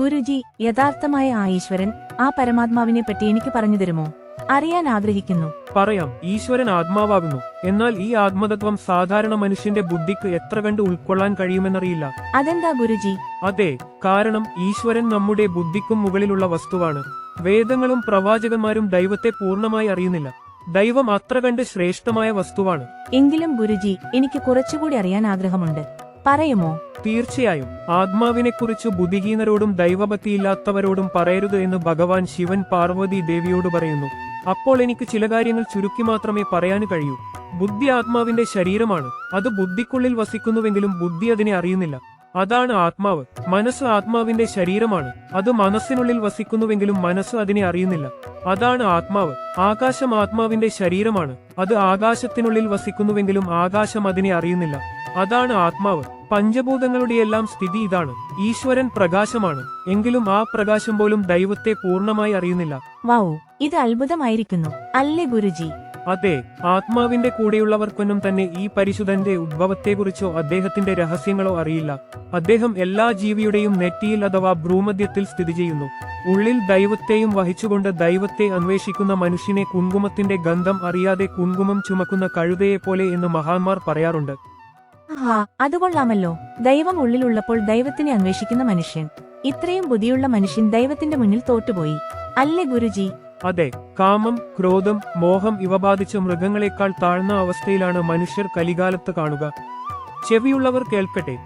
ഗുരുജി യഥാർത്ഥമായ ആ ഈശ്വരൻ ആ പരമാത്മാവിനെ പറ്റി എനിക്ക് പറഞ്ഞു തരുമോ? അറിയാൻ ആഗ്രഹിക്കുന്നു. പറയാം ഈശ്വരൻ ആത്മാവാകുന്നു. എന്നാൽ ഈ ആത്മതത്വം സാധാരണ മനുഷ്യന്റെ ബുദ്ധിക്ക് എത്ര കണ്ട് ഉൾക്കൊള്ളാൻ കഴിയുമെന്നറിയില്ല. അതെന്താ ഗുരുജി? അതെ കാരണം ഈശ്വരൻ നമ്മുടെ ബുദ്ധിക്കും മുകളിലുള്ള വസ്തുവാണ്. വേദങ്ങളും പ്രവാചകന്മാരും ദൈവത്തെ പൂർണമായി അറിയുന്നില്ല. ദൈവം അത്ര കണ്ട് ശ്രേഷ്ഠമായ വസ്തുവാണ്. എങ്കിലും ഗുരുജി എനിക്ക് കുറച്ചുകൂടി അറിയാൻ ആഗ്രഹമുണ്ട്. പറയുമോ? തീർച്ചയായും. ആത്മാവിനെ ആത്മാവിനെക്കുറിച്ച് ബുദ്ധിഹീനരോടും ദൈവഭക്തിയില്ലാത്തവരോടും പറയരുത് എന്ന് ഭഗവാൻ ശിവൻ പാർവതി ദേവിയോട് പറയുന്നു. അപ്പോൾ എനിക്ക് ചില കാര്യങ്ങൾ ചുരുക്കി മാത്രമേ പറയാൻ കഴിയൂ. ബുദ്ധി ആത്മാവിന്റെ ശരീരമാണ്. അത് ബുദ്ധിക്കുള്ളിൽ വസിക്കുന്നുവെങ്കിലും ബുദ്ധി അതിനെ അറിയുന്നില്ല. അതാണ് ആത്മാവ്. മനസ്സ് ആത്മാവിന്റെ ശരീരമാണ്. അത് മനസ്സിനുള്ളിൽ വസിക്കുന്നുവെങ്കിലും മനസ്സ് അതിനെ അറിയുന്നില്ല. അതാണ് ആത്മാവ്. ആകാശം ആത്മാവിന്റെ ശരീരമാണ്. അത് ആകാശത്തിനുള്ളിൽ വസിക്കുന്നുവെങ്കിലും ആകാശം അതിനെ അറിയുന്നില്ല. അതാണ് ആത്മാവ്. പഞ്ചഭൂതങ്ങളുടെയെല്ലാം സ്ഥിതി ഇതാണ്. ഈശ്വരൻ പ്രകാശമാണ്. എങ്കിലും ആ പ്രകാശം പോലും ദൈവത്തെ പൂർണമായി അറിയുന്നില്ല. വൗ ഇത് അത്ഭുതമായിരിക്കുന്നു. അല്ലേ ഗുരുജി? അതെ ആത്മാവിന്റെ കൂടെയുള്ളവർക്കൊന്നും തന്നെ ഈ പരിശുദ്ധന്റെ ഉദ്ഭവത്തെക്കുറിച്ചോ അദ്ദേഹത്തിന്റെ രഹസ്യങ്ങളോ അറിയില്ല. അദ്ദേഹം എല്ലാ ജീവിയുടെയും നെറ്റിയിൽ അഥവാ ഭ്രൂമധ്യത്തിൽ സ്ഥിതി ചെയ്യുന്നു. ഉള്ളിൽ ദൈവത്തെയും വഹിച്ചുകൊണ്ട് ദൈവത്തെ അന്വേഷിക്കുന്ന മനുഷ്യനെ കുങ്കുമത്തിന്റെ ഗന്ധം അറിയാതെ കുങ്കുമം ചുമക്കുന്ന കഴുതയെപ്പോലെ എന്ന് മഹാന്മാർ പറയാറുണ്ട്. ആഹാ അത് കൊള്ളാമല്ലോ. ദൈവം ഉള്ളിലുള്ളപ്പോൾ ദൈവത്തിനെ അന്വേഷിക്കുന്ന മനുഷ്യൻ. ഇത്രയും ബുദ്ധിയുള്ള മനുഷ്യൻ ദൈവത്തിന്റെ മുന്നിൽ തോറ്റുപോയി. അല്ലേ ഗുരുജി? അതെ കാമം ക്രോധം മോഹം ഇവ ബാധിച്ച മൃഗങ്ങളെക്കാൾ താഴ്ന്ന അവസ്ഥയിലാണ് മനുഷ്യർ കലികാലത്ത് കാണുക. ചെവിയുള്ളവർ കേൾക്കട്ടെ.